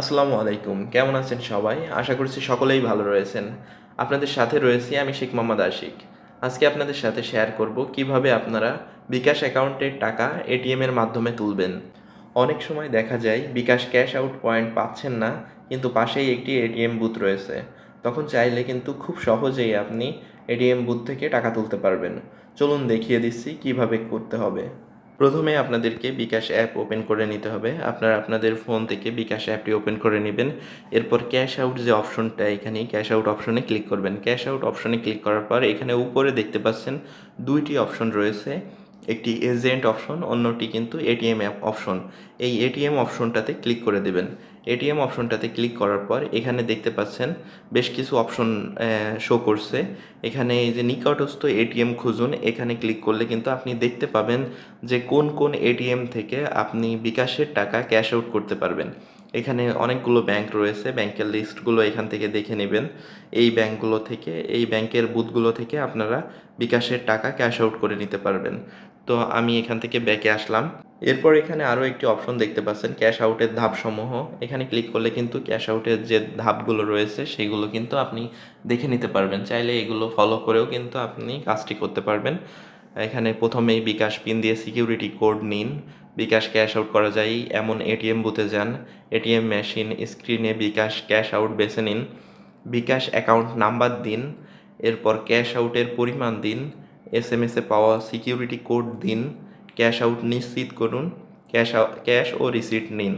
আসসালামু আলাইকুম। কেমন আছেন সবাই? আশা করছি সকলেই ভালো রয়েছেন। আপনাদের সাথে রয়েছি আমি শেখ মোহাম্মদ আশিক। আজকে আপনাদের সাথে শেয়ার করব কীভাবে আপনারা বিকাশ অ্যাকাউন্টের টাকা এটিএম এর মাধ্যমে তুলবেন। অনেক সময় দেখা যায় বিকাশ ক্যাশ আউট পয়েন্ট পাচ্ছেন না, কিন্তু পাশেই একটি এটিএম বুথ রয়েছে। তখন চাইলে কিন্তু খুব সহজেই আপনি এটিএম বুথ থেকে টাকা তুলতে পারবেন। চলুন দেখিয়ে দিচ্ছি কীভাবে করতে হবে। প্রথমে আপনাদেরকে বিকাশ অ্যাপ ওপেন করে নিতে হবে। আপনারা আপনাদের ফোন থেকে বিকাশ অ্যাপটি ওপেন করে নেবেন। এরপর ক্যাশ আউট যে অপশনটা এখানে, ক্যাশ আউট অপশনে ক্লিক করবেন। ক্যাশ আউট অপশনে ক্লিক করার পর এখানে উপরে দেখতে পাচ্ছেন দুইটি অপশন রয়েছে। একটি এজেন্ট অপশন, অন্যটি কিন্তু এটিএম অ্যাপ অপশন। এই এটিএম অপশনটাতে ক্লিক করে দেবেন। এটিএম অপশনটাতে ক্লিক করার পর এখানে দেখতে পাচ্ছেন বেশ কিছু অপশন শো করছে। এখানে এই যে নিকটস্থ এটিএম খুঁজুন, এখানে ক্লিক করলে কিন্তু আপনি দেখতে পাবেন যে কোন কোন এটিএম থেকে আপনি বিকাশের টাকা ক্যাশ আউট করতে পারবেন। এখানে অনেকগুলো ব্যাংক রয়েছে ব্যাংকের লিস্টগুলো এখান থেকে দেখে নেবেন। এই ব্যাংকগুলো থেকে, এই ব্যাংকের বুথগুলো থেকে আপনারা বিকাশের টাকা ক্যাশ আউট করে নিতে পারবেন। তো আমি এখান থেকে ব্যাকে আসলাম। এরপর এখানে আরও একটি অপশন দেখতে পাচ্ছেন ক্যাশ আউটের ধাপসমূহ। এখানে ক্লিক করলে কিন্তু ক্যাশ আউটের যে ধাপগুলো রয়েছে, সেগুলো কিন্তু আপনি দেখে নিতে পারবেন। চাইলে এগুলো ফলো করেও কিন্তু আপনি কাজটি করতে পারবেন। এখানে প্রথমেই বিকাশ পিন দিয়ে সিকিউরিটি কোড নিন। বিকাশ ক্যাশ আউট করা যায়, এমন এটিএম বুথে যান। এটিএম মেশিন স্ক্রিনে বিকাশ ক্যাশ আউট বেছে নিন। বিকাশ অ্যাকাউন্ট নাম্বার দিন। এরপর ক্যাশ আউটের পরিমাণ দিন। এস এম এসে পাওয়া সিকিউরিটি কোড দিন। ক্যাশ আউট নিশ্চিত করুন, ক্যাশ ক্যাশ ও রিসিট নিন।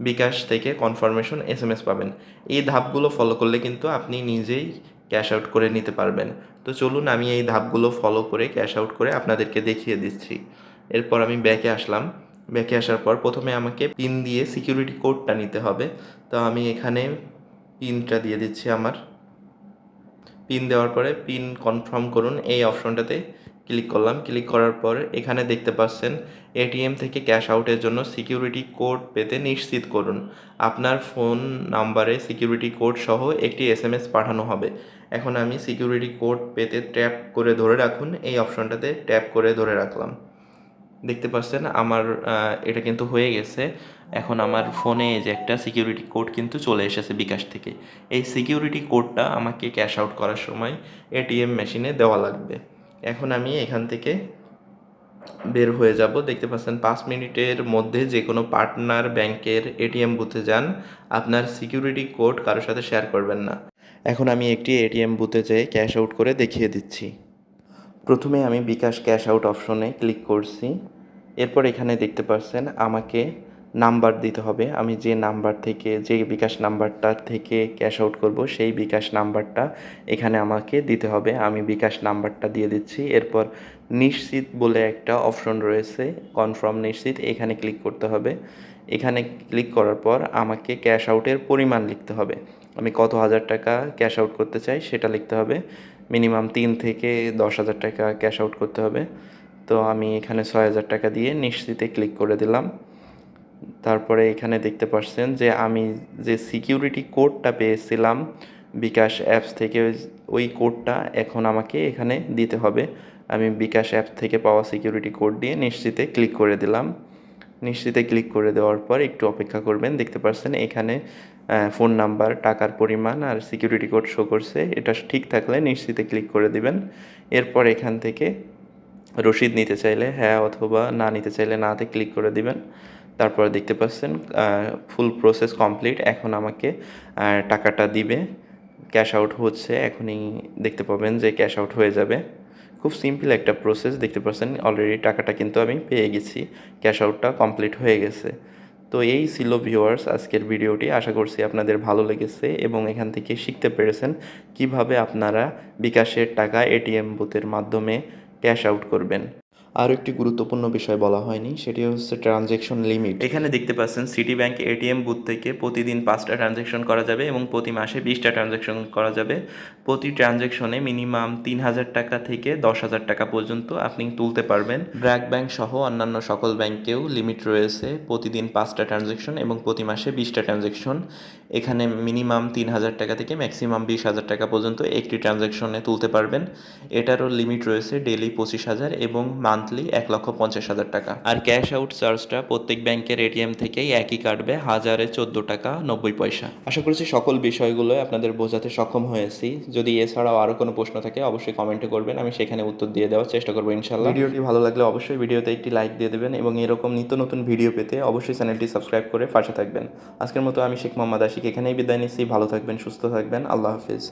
বিকাশ থেকে কনফার্মেশন এস এম এস পাবেন। এই ধাপগুলো ফলো করলে কিন্তু আপনি নিজেই ক্যাশ আউট করে নিতে পারবেন। তো চলুন, আমি এই ধাপগুলো ফলো করে ক্যাশ আউট করে আপনাদেরকে দেখিয়ে দিচ্ছি। এরপর আমি ব্যাকে আসলাম। ব্যাকে আসার পর প্রথমে আমাকে পিন দিয়ে সিকিউরিটি কোডটা নিতে হবে। তো আমি এখানে পিনটা দিয়ে দিচ্ছি আমার। পিন দেওয়ার পরে পিন কনফার্ম করুন। এই অপশনটাতে ক্লিক করলাম। ক্লিক করার পর এখানে দেখতে পাচ্ছেন, এটিএম থেকে ক্যাশ আউটের জন্য সিকিউরিটি কোড পেতে নিশ্চিত করুন। আপনার ফোন নাম্বারে সিকিউরিটি কোড সহ একটি এসএমএস পাঠানো হবে। এখন আমি সিকিউরিটি কোড পেতে ট্যাপ করে ধরে রাখুন। এই অপশনটাতে ট্যাপ করে ধরে রাখলাম। দেখতে পাচ্ছেন, আমার এটা কিন্তু হয়ে গেছে। এখন আমার ফোনে যে একটা সিকিউরিটি কোড কিন্তু চলে এসেছে বিকাশ থেকে। এই সিকিউরিটি কোডটা আমাকে ক্যাশ আউট করার সময় এটিএম মেশিনে দেওয়া লাগবে। এখন আমি এখান থেকে বের হয়ে যাব। দেখতে পাচ্ছেন, পাঁচ মিনিটের মধ্যে যে কোনো পার্টনার ব্যাংকের এটিএম বুথে যান। আপনার সিকিউরিটি কোড কারোর সাথে শেয়ার করবেন না। এখন আমি একটি এটিএম বুথে যেয়ে ক্যাশ আউট করে দেখিয়ে দিচ্ছি। প্রথমে আমি বিকাশ ক্যাশ আউট অপশনে ক্লিক করছি। এরপর এখানে দেখতে পাচ্ছেন, আমাকে নাম্বার দিতে হবে। আমি যে নাম্বার থেকে, যে বিকাশ নাম্বারটা থেকে ক্যাশ আউট করব, সেই বিকাশ নাম্বারটা এখানে আমাকে দিতে হবে। আমি বিকাশ নাম্বারটা দিয়ে দিচ্ছি। এরপর নিশ্চিত বলে একটা অপশন রয়েছে কনফার্ম নিশ্চিত, এখানে ক্লিক করতে হবে। এখানে ক্লিক করার পর আমাকে ক্যাশ আউটের পরিমাণ লিখতে হবে। আমি কত হাজার টাকা ক্যাশ আউট করতে চাই সেটা লিখতে হবে। মিনিমাম তিন থেকে দশ হাজার টাকা ক্যাশ আউট করতে হবে। তো আমি এখানে ছয় হাজার টাকা দিয়ে নিশ্চিতে ক্লিক করে দিলাম। তারপরে এখানে দেখতে পাচ্ছেন যে আমি যে সিকিউরিটি কোডটা পেয়েছিলাম বিকাশ অ্যাপস থেকে, ওই কোডটা এখন আমাকে এখানে দিতে হবে। আমি বিকাশ অ্যাপ থেকে পাওয়া সিকিউরিটি কোড দিয়ে নিশ্চিতে ক্লিক করে দিলাম। নিশ্চিতে ক্লিক করে দেওয়ার পর একটু অপেক্ষা করবেন। দেখতে পাচ্ছেন এখানে ফোন নাম্বার টাকার পরিমাণ আর সিকিউরিটি কোড শো করছে। এটা ঠিক থাকলে নিশ্চিতে ক্লিক করে দিবেন। এরপর এখান থেকে রসিদ নিতে চাইলে হ্যাঁ অথবা না নিতে চাইলে নাতে ক্লিক করে দিবেন। তারপরে দেখতে পাচ্ছেন ফুল প্রসেস কমপ্লিট এখন আমাকে টাকাটা দিবে। ক্যাশ আউট হচ্ছে, এখনই দেখতে পাবেন যে ক্যাশ আউট হয়ে যাবে। খুব সিম্পল একটা প্রসেস দেখতে পাচ্ছেন অলরেডি টাকাটা কিন্তু আমি পেয়ে গেছি। ক্যাশ আউটটা কমপ্লিট হয়ে গেছে। তো এই ছিল ভিউয়ার্স আজকের ভিডিওটি। আশা করছি আপনাদের ভালো লেগেছে এবং এখান থেকে শিখতে পেরেছেন কীভাবে আপনারা বিকাশের টাকা এটিএম বুথের মাধ্যমে ক্যাশ আউট করবেন। আরও একটি গুরুত্বপূর্ণ বিষয় বলা হয়নি সেটি হচ্ছে ট্রানজ্যাকশন লিমিট এখানে দেখতে পাচ্ছেন সিটি ব্যাংক এটিএম বুথ থেকে প্রতিদিন পাঁচটা ট্রানজ্যাকশন করা যাবে এবং প্রতি মাসে বিশটা ট্রানজ্যাকশন করা যাবে। প্রতি ট্রানজ্যাকশনে মিনিমাম তিন হাজার টাকা থেকে দশ হাজার টাকা পর্যন্ত আপনি তুলতে পারবেন। ব্র্যাক ব্যাংক সহ অন্যান্য সকল ব্যাংকেও লিমিট রয়েছে প্রতিদিন পাঁচটা ট্রানজ্যাকশন এবং প্রতি মাসে বিশটা ট্রানজ্যাকশন এখানে মিনিমাম তিন হাজার টাকা থেকে ম্যাক্সিমাম বিশ হাজার টাকা পর্যন্ত একটি ট্রানজ্যাকশনে তুলতে পারবেন। এটারও লিমিট রয়েছে ডেলি পঁচিশ হাজার এবং মান্থলি মান্থলি এক লক্ষ পঞ্চাশ হাজার টাকা। আর ক্যাশ আউট চার্জটা প্রত্যেক ব্যাংকের এটিএম থেকেই একই কাটবে হাজারে চোদ্দ টাকা নব্বই পয়সা। আশা করছি সকল বিষয়গুলো আপনাদের বোঝাতে সক্ষম হয়েছি। যদি এছাড়াও আরও কোনো প্রশ্ন থাকে অবশ্যই কমেন্টে করবেন। আমি সেখানে উত্তর দিয়ে দেওয়ার চেষ্টা করব ইনশাল্লাহ ভিডিওটি ভালো লাগলে অবশ্যই ভিডিওতে একটি লাইক দিয়ে দেবেন এবং এরকম নিত্য নতুন ভিডিও পেতে অবশ্যই চ্যানেলটি সাবস্ক্রাইব করে পাশে থাকবেন। আজকের মতো আমি শেখ মোহাম্মদ আশিক এখানেই বিদায় নিচ্ছি। ভালো থাকবেন সুস্থ থাকবেন। আল্লাহ হাফিজ।